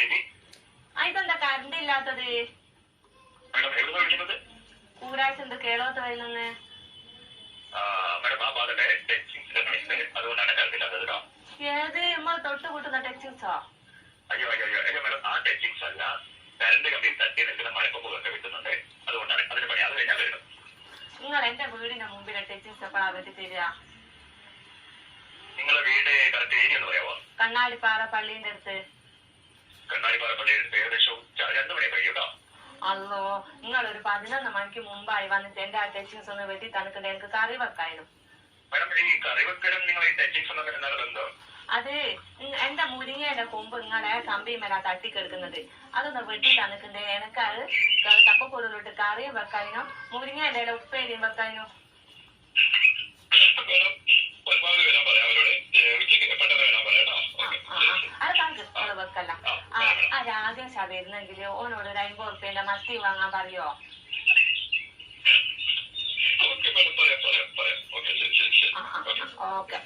ആ ഇതെന്താ കറണ്ട് ഇല്ലാത്തത്? മാഡം എവിടുന്ന് വിളിക്കുന്നത്? കൂരാഴ്ച എന്ത് കേളോത്ത് വരുന്നെന്ന് മാഡം ആ ഭാഗത്തെ ടെച്ചിങ്സിന്റെ നോയിസ് അതുകൊണ്ടാണ് കറണ്ടില്ലാത്തത് കേട്ടോ ഏത്? നമ്മൾ തൊട്ട് കൂട്ടുന്ന ടെക്സിൻസോ അയ്യോ അയ്യോ അയ്യോ. അയ്യോ മാഡം ആ ടെച്ചിങ്സ് അല്ല. കറണ്ട് കമ്പി തട്ടി നിൽക്കുന്ന മഴക്കൊമ്പൊക്കെ കിട്ടുന്നുണ്ട്. അതുകൊണ്ടാണ് അതിന് പണി. അത് കഴിഞ്ഞാൽ വരണം നിങ്ങൾ എന്റെ വീടിന്റെ മുമ്പിലെ ടെക്സിൻസ് എപ്പോഴാ വെട്ടി തരിക നിങ്ങളെ വീട് കറക്റ്റ് ഏരിയ എന്ന് പറയാമോ കണ്ണാടിപ്പാറ പള്ളീന്റെ അടുത്ത്. കണ്ണാടിപ്പാറ പള്ളിയുടെ ഏകദേശം രണ്ടു മണി കഴിയും കേട്ടോ അല്ലോ നിങ്ങൾ ഒരു പതിനൊന്ന് മണിക്ക് മുമ്പായി വന്നിട്ട് എന്റെ ആ ടെക്സിൻസ് ഒന്ന് വെട്ടി തനിക്ക് എനിക്ക് കറി വെക്കായിരുന്നു മാഡം ഈ കറിവെക്കലും നിങ്ങൾ ഈ ടെച്ചിങ്സ് ഒന്നും എന്താണ് ബന്ധം അത് എന്റെ മുരിങ്ങയുടെ കൊമ്പ് നിങ്ങളെ കമ്പിമേലാ തട്ടിക്കെടുക്കുന്നത്. അതൊന്ന് വെട്ടി തന്നിട്ടുണ്ട് എനക്ക് അത് തപ്പപ്പൊടിയിലോട്ട് കറിയും വെക്കാനോ മുരിങ്ങയുടെ ഇല ഉപ്പേരിയും വെക്കാനോ. അത് താങ്ക് വെക്കല്ല. ആ ആ രാഗേശ വരുന്നെങ്കിൽ ഓനോട് ഒരു അമ്പത് റുപ്യന്റെ മത്തി വാങ്ങാൻ പറയോ ഓക്കെ.